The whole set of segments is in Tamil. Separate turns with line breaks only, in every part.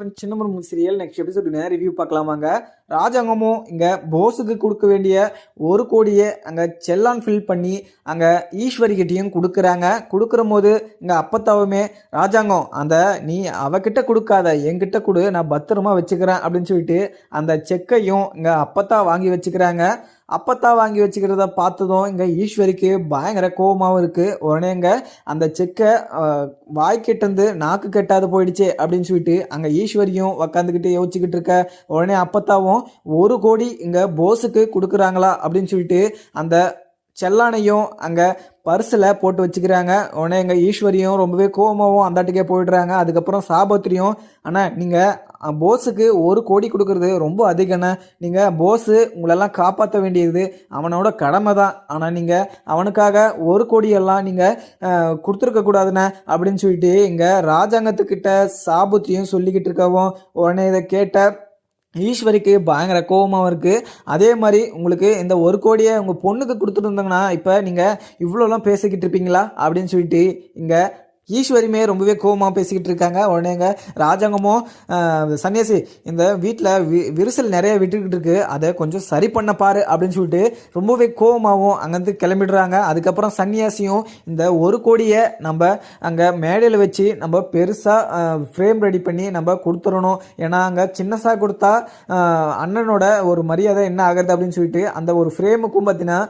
Chinnamaram serial next episode review பார்க்கலாமாங்க ராஜாங்கமும் இங்கே போஸுக்கு கொடுக்க வேண்டிய ஒரு கோடியை அங்கே செல்லான் ஃபில் பண்ணி அங்கே ஈஸ்வரிக்கிட்டையும் கொடுக்குறாங்க. கொடுக்குற போது இங்கே அப்பத்தாவுமே ராஜாங்கம் அந்த நீ அவகிட்ட கொடுக்காத என்கிட்ட கொடு நான் பத்திரமா வச்சுக்கிறேன் அப்படின்னு சொல்லிட்டு அந்த செக்கையும் இங்கே அப்பத்தா வாங்கி வச்சுக்கிறாங்க. அப்பத்தா வாங்கி வச்சுக்கிறத பார்த்ததும் இங்கே ஈஸ்வரிக்கு பயங்கர கோபமாகவும் இருக்குது உடனே இங்கே அந்த செக்கை வாய்க்கிட்டேருந்து நாக்கு கெட்டாது போயிடுச்சு அப்படின்னு சொல்லிட்டு அங்கே ஈஸ்வரியும் உக்காந்துக்கிட்டு யோசிச்சுக்கிட்டு இருக்க. உடனே அப்பத்தாவும் ஒரு கோடி இங்கே போஸுக்கு கொடுக்குறாங்களா அப்படின்னு சொல்லிட்டு அந்த செல்லானையும் அங்கே பர்ஸில் போட்டு வச்சுக்கிறாங்க. உடனே எங்கள் ஈஸ்வரியும் ரொம்பவே கோவமாகவும் அந்தாட்டுக்கே போயிடுறாங்க. அதுக்கப்புறம் சாபத்திரியும் ஆனால் நீங்கள் போஸுக்கு ஒரு கோடி கொடுக்கறது ரொம்ப அதிகண்ணே நீங்கள் போஸு உங்களெல்லாம் காப்பாற்ற வேண்டியது அவனோட கடமை தான். ஆனால் நீங்கள் அவனுக்காக ஒரு கோடியெல்லாம் நீங்கள் கொடுத்துருக்கக்கூடாதுண்ணே அப்படின்னு சொல்லிட்டு இங்கே ராஜாங்கத்துக்கிட்ட சாபுத்தியும் சொல்லிக்கிட்டு இருக்கவும் உடனே இதை கேட்ட ஈஸ்வரிக்கு பயங்கர கோபமாக இருக்குது அதே மாதிரி உங்களுக்கு இந்த ஒரு கோடியை உங்கள் பொண்ணுக்கு கொடுத்துருந்தாங்கன்னா இப்போ நீங்கள் இவ்வளோலாம் பேசிக்கிட்டு இருப்பீங்களா? அப்படின்னு சொல்லிட்டு இங்கே ஈஸ்வரியுமே ரொம்பவே கோபமாக பேசிக்கிட்டு இருக்காங்க உடனேங்க ராஜாங்கமும் சன்னியாசி இந்த வீட்டில் வி விரிசல் நிறைய விட்டுக்கிட்டு இருக்கு அதை கொஞ்சம் சரி பண்ண பாரு அப்படின்னு சொல்லிட்டு ரொம்பவே கோபமாகவும் அங்கேருந்து கிளம்பிடுறாங்க. அதுக்கப்புறம் சன்னியாசியும் இந்த ஒரு கோடியை நம்ம அங்கே மேடையில் வச்சு நம்ம பெருசாக ஃப்ரேம் ரெடி பண்ணி நம்ம கொடுத்துடணும். ஏன்னா அங்கே சின்னசாக கொடுத்தா அண்ணனோட ஒரு மரியாதை என்ன ஆகிறது அப்படின்னு சொல்லிட்டு அந்த ஒரு ஃப்ரேமுக்கும் பார்த்தீங்கன்னா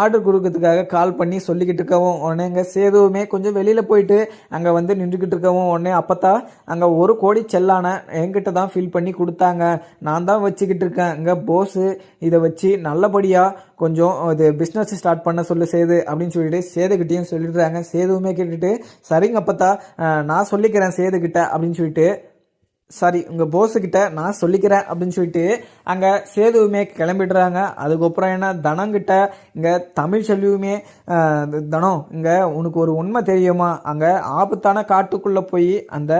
ஆர்டர் கொடுக்கறதுக்காக கால் பண்ணி சொல்லிக்கிட்டு இருக்கவும். உடனே இங்கே சேதுவுமே கொஞ்சம் வெளியில் போயிட்டு அங்கே வந்து நின்றுக்கிட்டு இருக்கவும் உடனே அப்பத்தா அங்கே ஒரு கோடி செல்லான என்கிட்ட தான் ஃபில் பண்ணி கொடுத்தாங்க. நான் தான் வச்சுக்கிட்டு இருக்கேன். இங்கே போஸு இதை வச்சு நல்லபடியாக கொஞ்சம் இது பிஸ்னஸ் ஸ்டார்ட் பண்ண சொல்லு சேது அப்படின்னு சொல்லிட்டு சேதுக்கிட்டேயும் சொல்லிடுறாங்க. சேதுவுமே கேட்டுட்டு சரிங்க அப்பத்தா நான் சொல்லிக்கிறேன் சேதுக்கிட்ட அப்படின்னு சொல்லிட்டு சாரி உங்கள் போஸுக்கிட்ட நான் சொல்லிக்கிறேன் அப்படின்னு சொல்லிட்டு அங்கே சேதுவுமே கிளம்பிடுறாங்க. அதுக்கப்புறம் என்ன? தனங்கிட்ட இங்கே தமிழ் செல்வியுமே தனம் இங்கே உனக்கு ஒரு உண்மை தெரியுமா? அங்கே ஆபத்தான காட்டுக்குள்ளே போய் அந்த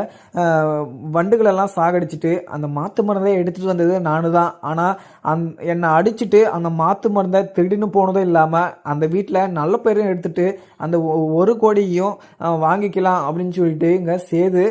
வண்டுகளெல்லாம் சாகடிச்சிட்டு அந்த மாத்து மருந்தை எடுத்துகிட்டு வந்தது நானு தான் ஆனால் அந் என்னை அடிச்சிட்டு அந்த மாத்து மருந்தை திடீர்னு போனதும் இல்லாமல் அந்த வீட்டில் நல்ல பேரும் எடுத்துட்டு அந்த ஒ- ஒரு கோடியும் வாங்கிக்கலாம் அப்படின்னு சொல்லிட்டு இங்கே சேது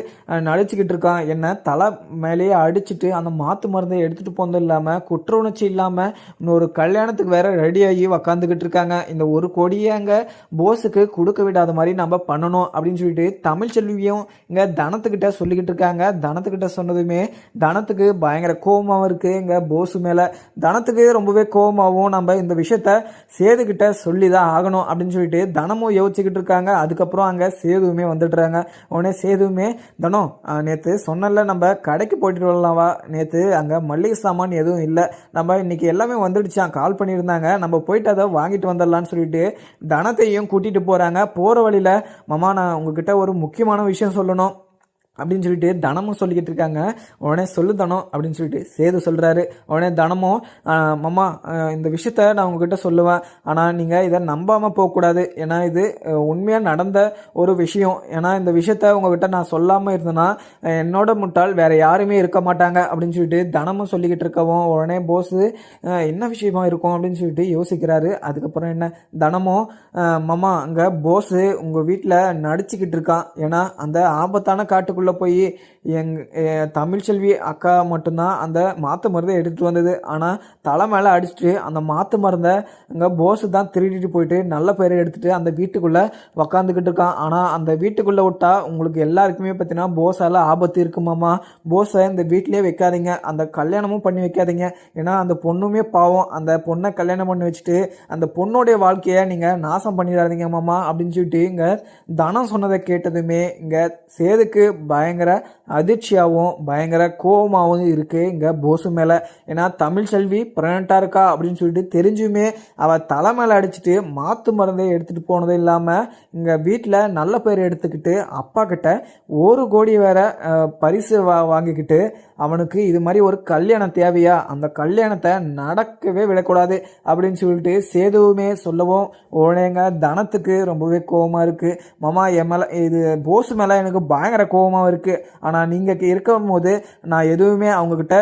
நடிச்சுக்கிட்டு இருக்கான். என்னை தலை மேலேயே அடிச்சுட்டு அந்த மாத்து மருந்தை எடுத்துகிட்டு போனதும் இல்லாமல் குற்ற உணர்ச்சி இல்லாமல் இன்னொரு கல்யாணத்துக்கு வேற ரெடியாகி உக்காந்துக்கிட்டு இருக்காங்க. இந்த ஒரு கோடியை அங்கே போஸுக்கு கொடுக்க விடாத மாதிரி நம்ம பண்ணணும் அப்படின்னு சொல்லிட்டு தமிழ் செல்வியும் இங்கே தனத்துக்கிட்ட சொல்லிக்கிட்டு இருக்காங்க. தனத்துக்கிட்ட சொன்னதுமே தனத்துக்கு பயங்கர கோபமாகவும் இருக்குது இங்கே போஸு மேலே தனத்துக்கு ரொம்பவே கோபமாகவும் நம்ம இந்த விஷயத்த சேதுக்கிட்ட சொல்லி தான் ஆகணும் அப்படின்னு சொல்லிட்டு தனமும் யோசிச்சுக்கிட்டு இருக்காங்க. அதுக்கப்புறம் அங்கே சேதுவுமே வந்துடுறாங்க. உடனே சேதுவுமே தனம் நேற்று சொன்னல நம்ம கடைக்கு போயிட்டு வரலாம்வா. நேற்று அங்கே மல்லிகை சாமான் எதுவும் இல்லை. நம்ம இன்றைக்கி எல்லாமே வந்துடுச்சான் கால் பண்ணியிருந்தாங்க. நம்ம போயிட்டு அதை வாங்கிட்டு வந்துடலான்னு சொல்லிட்டு தனத்தையும் கூட்டிகிட்டு போகிறாங்க போகிற வழியில் மாமா நான் உங்ககிட்ட ஒரு முக்கியமான விஷயம் சொல்லணும். அப்படின்னு சொல்லிட்டு தனமும் சொல்லிக்கிட்டு இருக்காங்க. உடனே சொல்லு தனம் அப்படின்னு சொல்லிட்டு சேது சொல்கிறாரு உடனே தனமும் மம்மா மாமா இந்த விஷயத்த நான் உங்ககிட்ட சொல்லுவேன். ஆனால் நீங்கள் இதை நம்பாமல் போகக்கூடாது. ஏன்னா இது உண்மையாக நடந்த ஒரு விஷயம். ஏன்னா இந்த விஷயத்த உங்ககிட்ட நான் சொல்லாமல் இருந்தேன்னா என்னோட முட்டாள் வேறு யாருமே இருக்க மாட்டாங்க. அப்படின்னு சொல்லிட்டு தனமும் சொல்லிக்கிட்டு இருக்கவும் உடனே போஸு என்ன விஷயமா இருக்கும்? அப்படின்னு சொல்லிட்டு யோசிக்கிறாரு. அதுக்கப்புறம் என்ன? தனமும் மம்மா மாமா அங்கே போஸு உங்கள் வீட்டில் நடிச்சுக்கிட்டு இருக்கான். ஏன்னா அந்த ஆபத்தான காட்டுக்குள்ளே போய் எங் தமிழ்ச்செல்வி அக்கா மட்டும்தான் அந்த மாத்து மருந்தை எடுத்துகிட்டு வந்தது. ஆனால் தலை மேலே அடிச்சுட்டு அந்த மாத்து மருந்தை அங்கே போஸு தான் திருடிட்டு போயிட்டு நல்ல பேரை எடுத்துகிட்டு அந்த வீட்டுக்குள்ளே உக்காந்துக்கிட்டு இருக்கான். ஆனால் அந்த வீட்டுக்குள்ளே விட்டா உங்களுக்கு எல்லாருக்குமே பார்த்தீங்கன்னா போஸால் ஆபத்து இருக்குமாம்மா போஸை இந்த வீட்டிலே வைக்காதீங்க. அந்த கல்யாணமும் பண்ணி வைக்காதீங்க. ஏன்னா அந்த பொண்ணுமே பாவம். அந்த பொண்ணை கல்யாணம் பண்ணி வச்சுட்டு அந்த பொண்ணுடைய வாழ்க்கையை நீங்கள் நாசம் பண்ணிடாதீங்க மாமா அப்படின்னு சொல்லிட்டு இங்கே தனம் சொன்னதை கேட்டதுமே இங்கே சேதுக்கு பயங்கர அதிர்ச்சியாகவும் பயங்கர கோபமாகவும் இருக்குது இங்கே போசு மேலே. ஏன்னா தமிழ் செல்வி பிரெக்னெண்ட்டாக இருக்கா அப்படின்னு சொல்லிட்டு தெரிஞ்சுமே அவள் தலை மேலே அடிச்சுட்டு மாத்து மருந்தை எடுத்துகிட்டு போனதும் இல்லாமல் இங்கே வீட்டில் நல்ல பேர் எடுத்துக்கிட்டு அப்பா கிட்ட ஒரு கோடி வேற பரிசு வா வாங்கிக்கிட்டு அவனுக்கு இது மாதிரி ஒரு கல்யாணம் தேவையா? அந்த கல்யாணத்தை நடக்கவே விடக்கூடாது அப்படின்னு சொல்லிட்டு சேதுவுமே சொல்லவும் உடனேங்க தனத்துக்கு ரொம்பவே கோவமாக இருக்குது மாமா என் மேலே இது போஸ் மேலே எனக்கு பயங்கர கோவமாக இருக்குது ஆனால் நீங்கள் இருக்கும் போது நான் எதுவுமே அவங்கக்கிட்ட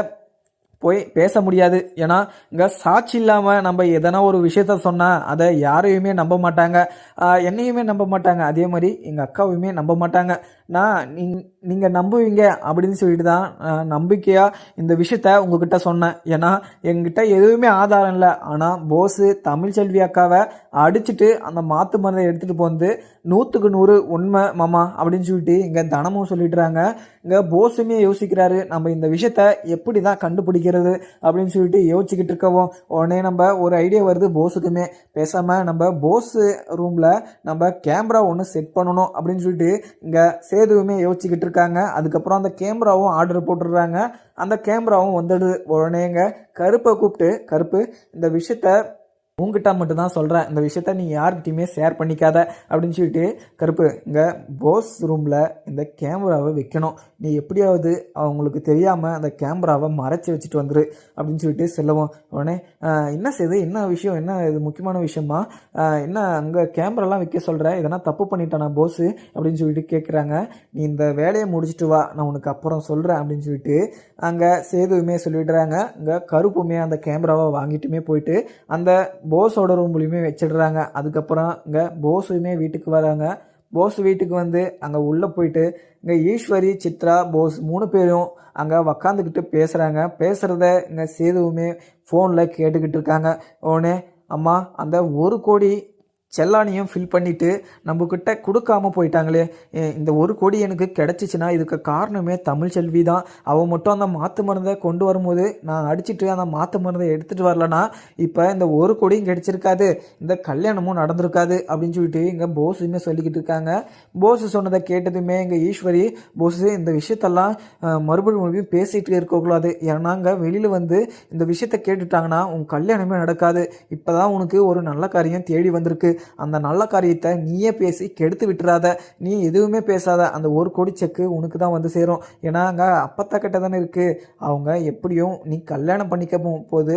போய் பேச முடியாது. ஏன்னா இங்கே சாட்சி இல்லாமல் நம்ம எதனா ஒரு விஷயத்த சொன்னால் அதை யாரையுமே நம்ப மாட்டாங்க. என்னையுமே நம்ப மாட்டாங்க. அதே மாதிரி எங்கள் அக்காவையுமே நம்ப மாட்டாங்க. நான் நீங் நீங்கள் நம்புவீங்க அப்படின்னு சொல்லிட்டு தான் நான் நம்பிக்கையாக இந்த விஷயத்த உங்ககிட்ட சொன்னேன். ஏன்னா எங்கிட்ட எதுவுமே ஆதாரம் இல்லை. ஆனால் போஸு தமிழ்ச்செல்வி அக்காவை அடிச்சுட்டு அந்த மாத்து மருந்தை எடுத்துகிட்டு போந்து நூற்றுக்கு நூறு உண்மை மாமா அப்படின்னு சொல்லிட்டு இங்கே தனமும் சொல்லிடுறாங்க இங்கே போஸுமே யோசிக்கிறாரு நம்ம இந்த விஷயத்த எப்படி தான் கண்டுபிடிக்கிறது அப்படின்னு சொல்லிட்டு யோசிச்சுக்கிட்டு இருக்கவும் உடனே நம்ம ஒரு ஐடியா வருது போஸுக்குமே. பேசாமல் நம்ம போஸு ரூமில் நம்ம கேமரா ஒன்று செட் பண்ணணும் அப்படின்னு சொல்லிட்டு இங்கே சேதுவுமே யோசிச்சுக்கிட்டு இருக்காங்க அதுக்கப்புறம் அந்த கேமராவும் ஆர்டர் போட்டுடுறாங்க. அந்த கேமராவும் வந்துடுது உடனேங்க. கருப்பை கூப்பிட்டு கருப்பு இந்த விஷயத்த உங்ககிட்ட மட்டும் தான் சொல்கிறேன் இந்த விஷயத்த நீ யார்கிட்டையுமே ஷேர் பண்ணிக்காத அப்படின்னு சொல்லிட்டு கருப்பு இங்கே போஸ் ரூமில் இந்த கேமராவை வைக்கணும். நீ எப்படியாவது அவங்களுக்கு தெரியாமல் அந்த கேமராவை மறைச்சி வச்சுட்டு வந்துரு அப்படின்னு சொல்லிட்டு செல்லவும். உடனே என்ன செய்யுது என்ன விஷயம்? என்ன இது முக்கியமான விஷயமா? என்ன அங்கே கேமராலாம் வைக்க சொல்கிற இதெல்லாம் தப்பு பண்ணிட்டானா போஸு அப்படின்னு சொல்லிட்டு கேட்குறாங்க நீ இந்த வேலையை முடிச்சுட்டு வா. நான் உனக்கு அப்புறம் சொல்கிறேன் அப்படின்னு சொல்லிட்டு அங்கே சேதுவுமே சொல்லிடுறாங்க. இங்கே கருப்புமே அந்த கேமராவை வாங்கிட்டுமே போயிட்டு அந்த போஸோட ரூம்லையுமே வச்சிடுறாங்க. அதுக்கப்புறம் இங்கே போஸுமே வீட்டுக்கு வராங்க. போஸ் வீட்டுக்கு வந்து அங்கே உள்ளே போயிட்டு இங்கே ஈஸ்வரி சித்ரா போஸ் மூணு பேரும் அங்கே உக்காந்துக்கிட்டு பேசுகிறாங்க பேசுகிறத இங்கே சேதுவுமே ஃபோனில் கேட்டுக்கிட்டு இருக்காங்க. உடனே அம்மா அந்த ஒரு கோடி செல்லானியும் ஃபில் பண்ணிவிட்டு நம்மக்கிட்ட கொடுக்காம போயிட்டாங்களே. இந்த ஒரு கோடி எனக்கு கிடச்சிச்சின்னா இதுக்கு காரணமே தமிழ் செல்வி தான் அவள் மட்டும் அந்த மாற்று மருந்தை கொண்டு வரும்போது நான் அடிச்சிட்டு அந்த மாற்று மருந்தை எடுத்துகிட்டு வரலனா இப்போ இந்த ஒரு கோடியும் கிடச்சிருக்காது. இந்த கல்யாணமும் நடந்திருக்காது அப்படின்னு சொல்லிட்டு இங்கே போஸுமே சொல்லிக்கிட்டு இருக்காங்க. போஸு சொன்னதை கேட்டதுமே இங்கே ஈஸ்வரி போஸு இந்த விஷயத்தெல்லாம் மறுபடியும் மறுபடியும் பேசிகிட்டு இருக்கக்கூடாது. ஏன்னா இங்கே வெளியில் வந்து இந்த விஷயத்த கேட்டுட்டாங்கன்னா உன் கல்யாணமே நடக்காது. இப்போ தான் உனக்கு ஒரு நல்ல காரியம் தேடி வந்திருக்கு. அந்த நல்ல காரியத்தை நீயே பேசி கெடுத்து விட்டுறாத. நீ எதுவுமே பேசாத. அந்த ஒரு கோடி செக்கு உனக்கு தான் வந்து சேரும். ஏன்னா அங்கே அப்பத்தா கிட்ட தானே இருக்குது அவங்க எப்படியும் நீ கல்யாணம் பண்ணிக்க போது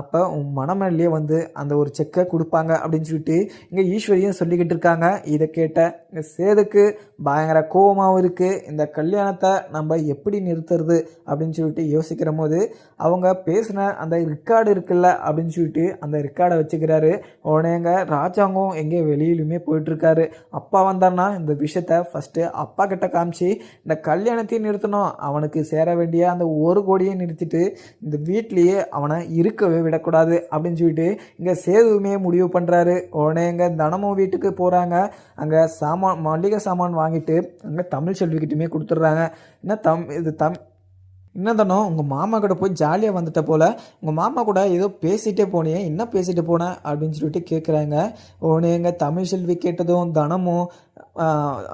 அப்போ உன் மனமேலேயே வந்து அந்த ஒரு செக்கை கொடுப்பாங்க அப்படின்னு சொல்லிட்டு இங்கே ஈஸ்வரியும் சொல்லிக்கிட்டு இருக்காங்க. இதை கேட்ட இங்கே சேதுக்கு பயங்கர கோபமாகவும் இருக்குது இந்த கல்யாணத்தை நம்ம எப்படி நிறுத்துறது அப்படின்னு சொல்லிட்டு யோசிக்கிற போது அவங்க பேசின அந்த ரெக்கார்டு இருக்குல்ல அப்படின்னு சொல்லிட்டு அந்த ரெக்கார்டை வச்சுக்கிறாரு. உடனேங்க ராஜாங்கம் எங்கே வெளியிலுமே போயிட்டுருக்காரு. அப்பா வந்தான்னா இந்த விஷயத்த ஃபஸ்ட்டு அப்பா கிட்ட காமிச்சு இந்த கல்யாணத்தையும் நிறுத்தணும். அவனுக்கு சேர வேண்டிய அந்த ஒரு கோடியை நிறுத்திட்டு இந்த வீட்லேயே அவனை இருக்கவே விடக்கூடாது அப்படின்னு சொல்லிட்டு இங்கே சேதுவுமே முடிவு பண்ணுறாரு உடனே எங்க தனமும் வீட்டுக்கு போகிறாங்க அங்கே சாமான் மளிகை சாமான் வாங்கிட்டு அங்கே தமிழ் செல்விக்கிட்டுமே கொடுத்துட்றாங்க. என்ன தம் இது தம் என்னதானோ உங்கள் மாமா கூட போய் ஜாலியாக வந்துட்ட போல் உங்கள் மாமா கூட ஏதோ பேசிகிட்டே போனியே என்ன பேசிட்டு போனேன் அப்படின்னு சொல்லிட்டு கேட்குறாங்க உடனே எங்கள் தமிழ் செல்வி கேட்டதும் தனமும்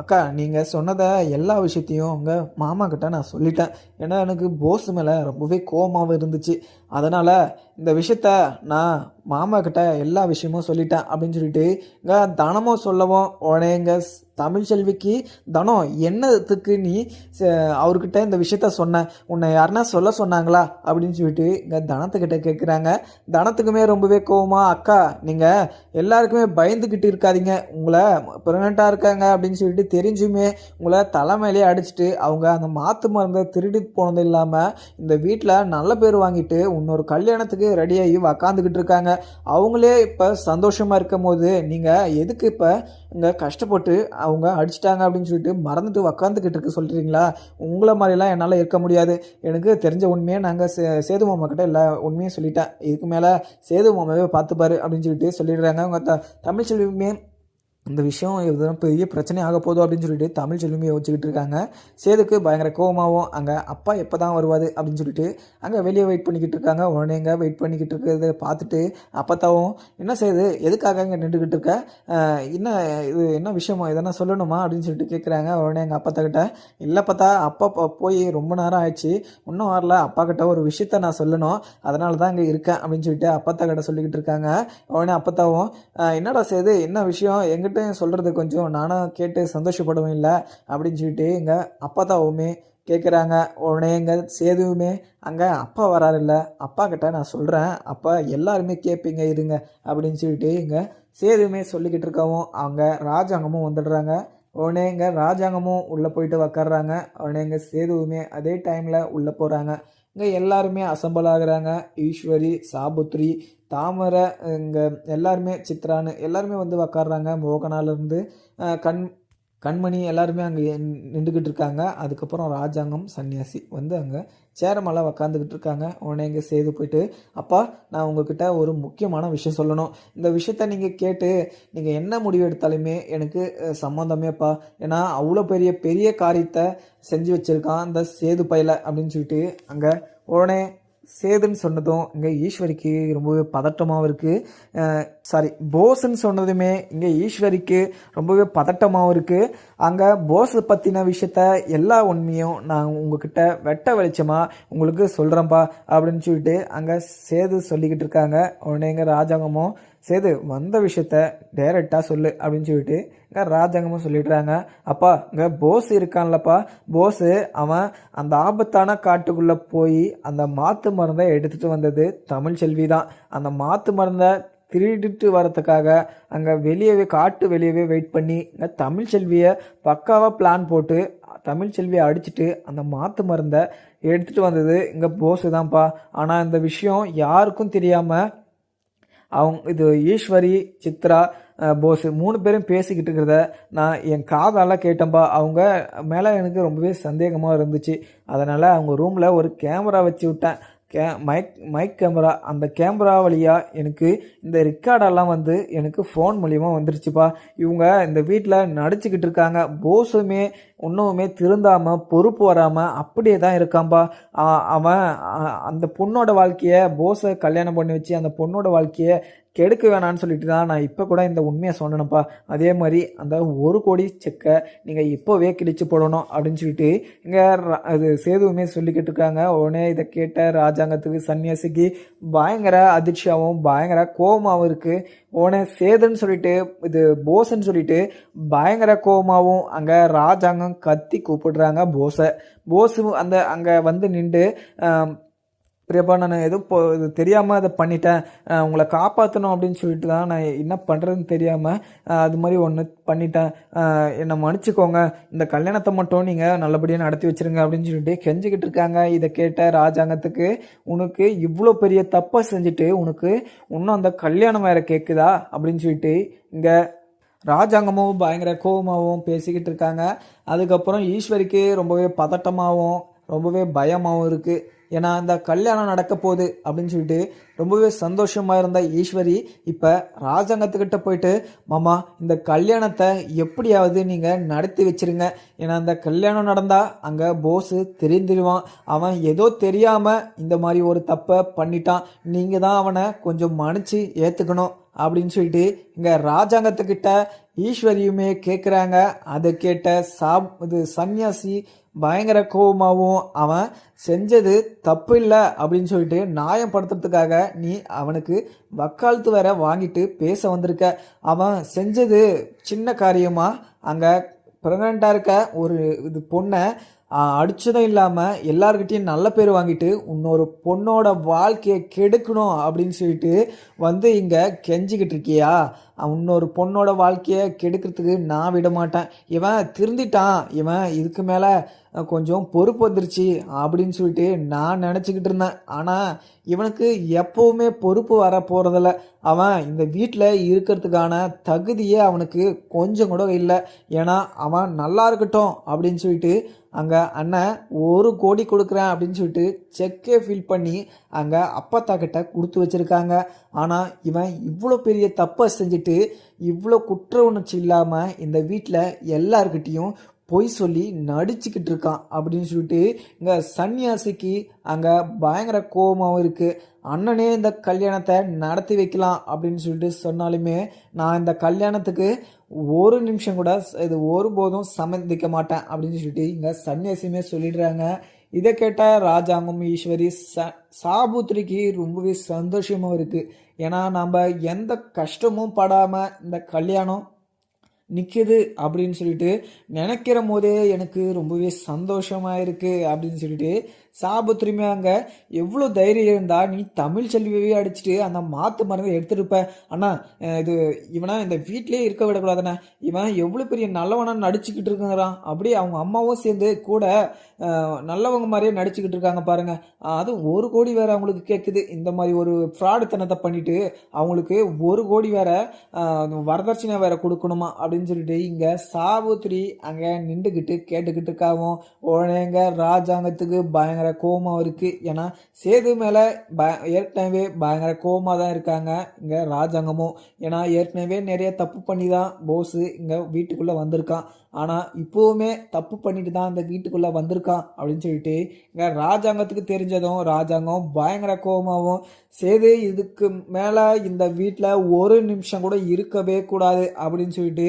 அக்கா நீங்கள் சொன்னதை எல்லா விஷயத்தையும் உங்கள் மாமா கிட்ட நான் சொல்லிட்டேன். ஏன்னா எனக்கு போஸ் மேலே ரொம்பவே கோபமாகவும் இருந்துச்சு. அதனால் இந்த விஷயத்த நான் மாமா கிட்ட எல்லா விஷயமும் சொல்லிட்டேன் அப்படின்னு சொல்லிட்டு இங்கே தனமும் சொல்லவும் உடனே எங்கள் தமிழ் செல்விக்கு தனம் என்னத்துக்கு நீ அவர்கிட்ட இந்த விஷயத்த சொன்ன? உன்னை யாருன்னா சொல்ல சொன்னாங்களா? அப்படின்னு சொல்லிட்டு இங்கே தனத்துக்கிட்ட கேட்குறாங்க தனத்துக்குமே ரொம்பவே கோவமாக அக்கா நீங்கள் எல்லாருக்குமே பயந்துக்கிட்டு இருக்காதீங்க. உங்களை ப்ரெக்னெண்ட்டாக இருக்காங்க அப்படின்னு சொல்லிட்டு தெரிஞ்சுமே உங்களை தலைமையிலே அடிச்சுட்டு அவங்க அந்த மாற்று மருந்தை திருடி போனது இல்லாமல் இந்த வீட்டில் நல்ல பேர் வாங்கிட்டு இன்னொரு கல்யாணத்துக்கு ரெடியாகி உக்காந்துக்கிட்டு இருக்காங்க. அவங்களே இப்போ சந்தோஷமாக இருக்கும் போது நீங்கள் எதுக்கு இப்போ இங்கே கஷ்டப்பட்டு அவங்க அடிச்சிட்டாங்க அப்படின்னு சொல்லிட்டு மறந்துட்டு உக்காந்துக்கிட்டு இருக்கு சொல்கிறீங்களா உங்களை மாதிரிலாம் என்னால் இருக்க முடியாது. எனக்கு தெரிஞ்ச உண்மையை நாங்கள் சே சேது மாமா கிட்ட எல்லா உண்மையும் சொல்லிட்டேன். இதுக்கு மேலே சேது மாமாவே பார்த்துப்பாரு அப்படின்னு சொல்லிட்டு சொல்லிடுறாங்க. அவங்க த தமிழ் செல்வியுமே இந்த விஷயம் இதெல்லாம் பெரிய பிரச்சனை ஆக போதும் அப்படின்னு சொல்லிட்டு தமிழ் செல்வமே யோசிச்சுக்கிட்டு இருக்காங்க. சேதுக்கு பயங்கர கோவமாகவும் அங்கே அப்பா எப்போ தான் வருவாது அப்படின்னு சொல்லிட்டு அங்கே வெளியே வெயிட் பண்ணிக்கிட்டு இருக்காங்க. உடனே எங்கே வெயிட் பண்ணிக்கிட்டு இருக்கிறத பார்த்துட்டு அப்பத்தாவும் என்ன செய்யுது எதுக்காக இங்கே நின்றுக்கிட்டு இருக்க? என்ன இது என்ன விஷயமா? எதனா சொல்லணுமா? அப்படின்னு சொல்லிட்டு கேட்குறாங்க உடனே எங்கள் அப்பா இல்லை பார்த்தா அப்பா போய் ரொம்ப நேரம் ஆயிடுச்சு. இன்னும் வரல. அப்பா கிட்ட ஒரு விஷயத்த நான் சொல்லணும். அதனால தான் இங்கே இருக்கேன். அப்படின்னு சொல்லிட்டு அப்பத்தா கிட்ட சொல்லிக்கிட்டு இருக்காங்க. உடனே அப்பத்தாவும் என்னடா செய்யுது என்ன விஷயம்? எங்கிட்ட சொல்கிறது கொஞ்சம் நானும் கேட்டு சந்தோஷப்படவும் இல்லை அப்படின்னு சொல்லிட்டு எங்கள் அப்பத்தாவுமே கேட்குறாங்க உடனே எங்கள் சேதுவுமே அங்கே அப்பா வராருல்ல அப்பா கிட்ட நான் சொல்கிறேன் அப்பா எல்லாருமே கேட்பீங்க இருங்க அப்படின்னு சொல்லிட்டு இங்கே சேதுவுமே சொல்லிக்கிட்டு இருக்கவும் அவங்க ராஜாங்கமும் வந்துடுறாங்க. உடனே இங்கே ராஜாங்கமும் உள்ளே போயிட்டு உக்காடுறாங்க உடனே இங்கே சேதுவுமே அதே டைமில் உள்ளே போகிறாங்க இங்கே எல்லாருமே அசம்பிள் ஆகுறாங்க. ஈஸ்வரி சாபுத்ரி தாமரை இங்கே எல்லாருமே சித்ரான்னு எல்லாருமே வந்து உக்காடுறாங்க மோகனாலேருந்து கண் கண்மணி எல்லாருமே அங்கே நின்றுக்கிட்டு இருக்காங்க. அதுக்கப்புறம் ராஜாங்கம் சன்னியாசி வந்து அங்கே சேர உக்காந்துக்கிட்டு இருக்காங்க. உடனே இங்கே செய்து போயிட்டு அப்பா நான் உங்ககிட்ட ஒரு முக்கியமான விஷயம் சொல்லணும். இந்த விஷயத்த நீங்கள் கேட்டு நீங்கள் என்ன முடிவு எடுத்தாலுமே எனக்கு சம்மந்தமேப்பா ஏன்னா அவ்வளோ பெரிய பெரிய காரியத்தை செஞ்சு வச்சுருக்கான் அந்த சேது பையில. அப்படின்னு சொல்லிட்டு அங்கே உடனே சேதுன்னு சொன்னதும் இங்கே ஈஸ்வரிக்கு ரொம்பவே பதட்டமாகவும் இருக்குது சாரி போஸ்ன்னு சொன்னதுமே இங்கே ஈஸ்வரிக்கு ரொம்பவே பதட்டமாகவும் இருக்குது அங்கே போஸ் பற்றின விஷயத்த எல்லா உண்மையும் நான் உங்ககிட்ட வெட்ட வெளிச்சமாக உங்களுக்கு சொல்கிறேன்ப்பா அப்படின்னு சொல்லிட்டு அங்கே சேது சொல்லிக்கிட்டு இருக்காங்க. உடனே இங்கே ராஜாங்கமும் சேது வந்த விஷயத்த டைரெக்டாக சொல்லு அப்படின்னு சொல்லிட்டு இங்கே ராஜாங்கமும் சொல்லிடுறாங்க. அப்பா இங்கே போஸ் இருக்கான்லப்பா. போஸு அவன் அந்த ஆபத்தான காட்டுக்குள்ளே போய் அந்த மாத்து மருந்தை எடுத்துகிட்டு வந்தது தமிழ் செல்வி தான். அந்த மாத்து மருந்தை திருடிட்டு வர்றதுக்காக அங்கே வெளியவே காட்டு வெளியவே வெயிட் பண்ணி இங்கே தமிழ் செல்வியை பக்காவாக பிளான் போட்டு தமிழ் செல்வியை அடிச்சிட்டு அந்த மாத்து மருந்தை எடுத்துகிட்டு வந்தது இங்கே போஸு தான்ப்பா. ஆனால் இந்த விஷயம் யாருக்கும் தெரியாமல் அவங்க இது ஈஸ்வரி சித்ரா போஸ் மூணு பேரும் பேசிக்கிட்டு இருக்கிறத நான் என் காதால் கேட்டேன்பா. அவங்க மேலே எனக்கு ரொம்பவே சந்தேகமாக இருந்துச்சு. அதனால் அவங்க ரூமில் ஒரு கேமரா வச்சு விட்டேன். கே மைக் மைக் கேமரா. அந்த கேமரா வழியாக எனக்கு இந்த ரெக்கார்டெல்லாம் வந்து எனக்கு ஃபோன் மூலியமாக வந்துருச்சுப்பா. இவங்க இந்த வீட்டில் நடிச்சுக்கிட்டு இருக்காங்க. போஸுமே இன்னுமே திருந்தாமல் பொறுப்பு வராமல் அப்படியே தான் இருக்காம்பா. அவன் அந்த பொண்ணோட வாழ்க்கையை போஸை கல்யாணம் பண்ணி வச்சு அந்த பொண்ணோட வாழ்க்கையை கெடுக்க வேணான்னு சொல்லிட்டு தான் நான் இப்போ கூட இந்த உண்மையை சொன்னேனப்பா. அதே மாதிரி அந்த ஒரு கோடி செக்கை நீங்கள் இப்போவே கிழிச்சு போடணும் அப்படின்னு சொல்லிட்டு இங்கே அது சேதுவுமே சொல்லிக்கிட்டு இருக்காங்க. உடனே இதை கேட்ட ராஜாங்கத்துக்கு சன்னியாசிக்கு பயங்கர அதிர்ச்சியாகவும் பயங்கர கோபமாகவும் இருக்குது ஓனே சேதுன்னு சொல்லிட்டு இது போஸ்ன்னு சொல்லிட்டு பயங்கர கோபமாகவும் அங்கே ராஜாங்கம் கத்தி கூப்பிடுறாங்க போஸை. போஸு அந்த அங்கே வந்து நின்று பிரியப்பா நான் எதுவும் இப்போ இது தெரியாமல் அதை பண்ணிட்டேன். உங்களை காப்பாற்றணும் அப்படின்னு சொல்லிட்டு தான் நான் என்ன பண்ணுறதுன்னு தெரியாமல் அது மாதிரி ஒன்று பண்ணிட்டேன். என்னை மன்னிச்சுக்கோங்க. இந்த கல்யாணத்தை மட்டும் நீங்கள் நல்லபடியாக நடத்தி வச்சிருங்க அப்படின்னு சொல்லிட்டு கெஞ்சிக்கிட்டு இருக்காங்க. இதை கேட்ட ராஜாங்கத்துக்கு உனக்கு இவ்வளோ பெரிய தப்பை செஞ்சுட்டு உனக்கு இன்னும் அந்த கல்யாணம் வேறு கேட்குதா அப்படின்னு சொல்லிட்டு இங்கே ராஜாங்கமும் பயங்கர கோபமாகவும் பேசிக்கிட்டு இருக்காங்க. அதுக்கப்புறம் ஈஸ்வரிக்கு ரொம்பவே பதட்டமாகவும் ரொம்பவே பயமாகவும் இருக்குது ஏன்னா இந்த கல்யாணம் நடக்க போகுது அப்படின்னு சொல்லிட்டு ரொம்பவே சந்தோஷமாக இருந்த ஈஸ்வரி இப்போ ராஜாங்கத்துக்கிட்ட போயிட்டு மாமா இந்த கல்யாணத்தை எப்படியாவது நீங்கள் நடத்தி வச்சிருங்க. ஏன்னா இந்த கல்யாணம் நடந்தால் அங்கே போஸு தெரிந்துருவான். அவன் ஏதோ தெரியாமல் இந்த மாதிரி ஒரு தப்பை பண்ணிட்டான். நீங்கள் தான் அவனை கொஞ்சம் மன்னிச்சு ஏற்றுக்கணும் அப்படின்னு சொல்லிட்டு இங்கே ராஜாங்கத்துக்கிட்ட ஈஸ்வரியுமே கேட்குறாங்க அதை கேட்ட சாப் இது சன்னியாசி பயங்கர கோபமாகவும் அவன் செஞ்சது தப்பு இல்லை அப்படின்னு சொல்லிட்டு நியாயம் படுத்துறதுக்காக நீ அவனுக்கு வக்காலத்து வேற வாங்கிட்டு பேச வந்திருக்க. அவன் செஞ்சது சின்ன காரியமாக அங்கே ப்ரெக்னெண்ட்டாக இருக்க ஒரு இது பொண்ணை அடிச்சதும் இல்லாமல் எல்லார்கிட்டயும் நல்ல பேர் வாங்கிட்டு இன்னொரு பொண்ணோட வாழ்க்கையை கெடுக்கணும் அப்படின்னு சொல்லிட்டு வந்து இங்கே கெஞ்சிக்கிட்டு இருக்கியா? இன்னொரு பொண்ணோட வாழ்க்கையை கெடுக்கிறதுக்கு நான் விட மாட்டேன். இவன் திருந்திட்டான். இவன் இதுக்கு மேலே கொஞ்சம் பொறுப்பு வந்துருச்சு அப்படின்னு சொல்லிட்டு நான் நினச்சிக்கிட்டு இருந்தேன். ஆனால் இவனுக்கு எப்போவுமே பொறுப்பு வர போகிறதில்ல அவன் இந்த வீட்டில் இருக்கிறதுக்கான தகுதியே அவனுக்கு கொஞ்சம் கூட இல்லை. ஏன்னா அவன் நல்லா இருக்கட்டும் அப்படின்னு சொல்லிட்டு அங்கே அண்ணன் ஒரு கோடி கொடுக்குறேன் அப்படின்னு சொல்லிட்டு செக்கே ஃபில் பண்ணி அங்கே அப்பத்தா கிட்ட கொடுத்து வச்சிருக்காங்க. ஆனால் இவன் இவ்வளோ பெரிய தப்பை செஞ்சுட்டு இவ்வளோ குற்ற உணர்ச்சி இல்லாமல் இந்த வீட்டில் எல்லார்கிட்டேயும் பொய் சொல்லி நடிச்சுக்கிட்டு இருக்கான் அப்படின்னு சொல்லிட்டு இங்கே சன்னியாசிக்கு அங்கே பயங்கர கோபமாகவும் இருக்குது அண்ணனே இந்த கல்யாணத்தை நடத்தி வைக்கலாம் அப்படின்னு சொல்லிட்டு சொன்னாலுமே நான் இந்த கல்யாணத்துக்கு ஒரு நிமிஷம் கூட இது ஒருபோதும் சம்மதிக்க மாட்டேன் அப்படின்னு சொல்லிட்டு இங்கே சன்னியாசியுமே சொல்லிடுறாங்க. இதை கேட்ட ராஜாங்கம் ஈஸ்வரி ச சாபுத்திரிக்கு ரொம்பவே சந்தோஷமும் இருக்குது ஏன்னா நம்ம எந்த கஷ்டமும் படாமல் இந்த கல்யாணம் நிற்கிது அப்படின்னு சொல்லிட்டு நினைக்கிற போதே எனக்கு ரொம்பவே சந்தோஷமாக இருக்குது அப்படின்னு சொல்லிட்டு சாபத்திரியுமே அங்கே எவ்வளோ தைரியம் இருந்தால் நீ தமிழ் செல்வியவே அடிச்சுட்டு அந்த மாற்று மருந்தை எடுத்துருப்ப. அண்ணா இது இவனா இந்த வீட்டிலேயே இருக்க விடக்கூடாதுண்ணே. இவன் எவ்வளோ பெரிய நல்லவனா நடிச்சுக்கிட்டு இருக்குங்கிறான். அப்படியே அவங்க அம்மாவும் சேர்ந்து கூட நல்லவங்க மாதிரியே நடிச்சுக்கிட்டு இருக்காங்க பாருங்கள் அதுவும் ஒரு கோடி வேற அவங்களுக்கு கேட்குது இந்த மாதிரி ஒரு ஃப்ராடுத்தனத்தை பண்ணிட்டு அவங்களுக்கு ஒரு கோடி வேற வரதட்சணை வேற கொடுக்கணுமா அப்படின்னு சொல்லிட்டு இங்கே சாவுத்ரி அங்கே நின்றுக்கிட்டு கேட்டுக்கிட்டு இருக்காவும் உடனேங்க ராஜாங்கத்துக்கு பயங்கர கோபம் இருக்குது ஏன்னா சேது மேலே ப ஏற்கனவே பயங்கர கோபமாக தான் இருக்காங்க இங்கே ராஜாங்கமும். ஏன்னா ஏற்கனவே நிறைய தப்பு பண்ணி தான் போஸு இங்கே வீட்டுக்குள்ளே வந்திருக்கான். ஆனால் இப்போவுமே தப்பு பண்ணிட்டு தான் அந்த வீட்டுக்குள்ளே வந்திருக்கான் அப்படின்னு சொல்லிட்டு இங்கே ராஜாங்கத்துக்கு தெரிஞ்சதும் ராஜாங்கம் பயங்கர கோபமாகவும் சேது இதுக்கு மேலே இந்த வீட்டில் ஒரு நிமிஷம் கூட இருக்கவே கூடாது அப்படின்னு சொல்லிட்டு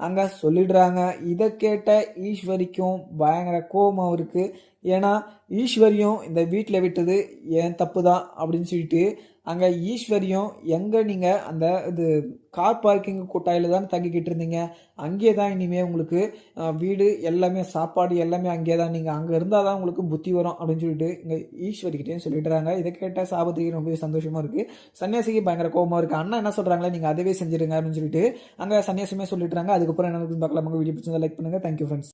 அங்கே சொல்லிடுறாங்க. இதை கேட்ட ஈஸ்வரிக்கும் பயங்கர கோபம் இருக்குது ஏன்னா ஈஸ்வரியும் இந்த வீட்டில் விட்டது ஏன் தப்பு தான் அப்படின்னு சொல்லிட்டு அங்கே ஈஸ்வரியும் எங்கே நீங்கள் அந்த இது கார் பார்க்கிங் கொட்டாயில் தான் தங்கிக்கிட்டு இருந்தீங்க? அங்கேயே தான் இனிமேல் உங்களுக்கு வீடு எல்லாமே சாப்பாடு எல்லாமே அங்கே தான். நீங்கள் அங்கே இருந்தால் தான் உங்களுக்கு புத்தி வரும் அப்படின்னு சொல்லிட்டு இங்கே ஈஸ்வரிக்கிட்டேயும் சொல்லிடுறாங்க. இதை கேட்டால் சாபத்துக்கு ரொம்பவே சந்தோஷமாக இருக்குது சன்னியாசிக்கு பயங்கர கோபமாக இருக்குது அண்ணா என்ன சொல்கிறாங்களே நீங்கள் அதுவே செஞ்சிருங்க அப்படின்னு சொல்லிட்டு அங்கே சன்னியாசமே சொல்லிடுறாங்க. அது அதுக்கப்புறம் என்ன பார்க்கலாம் வீடியோ பிடிச்சிருந்தா லைக் பண்ணுங்கள் தேங்க்யூ ஃப்ரெண்ட்ஸ்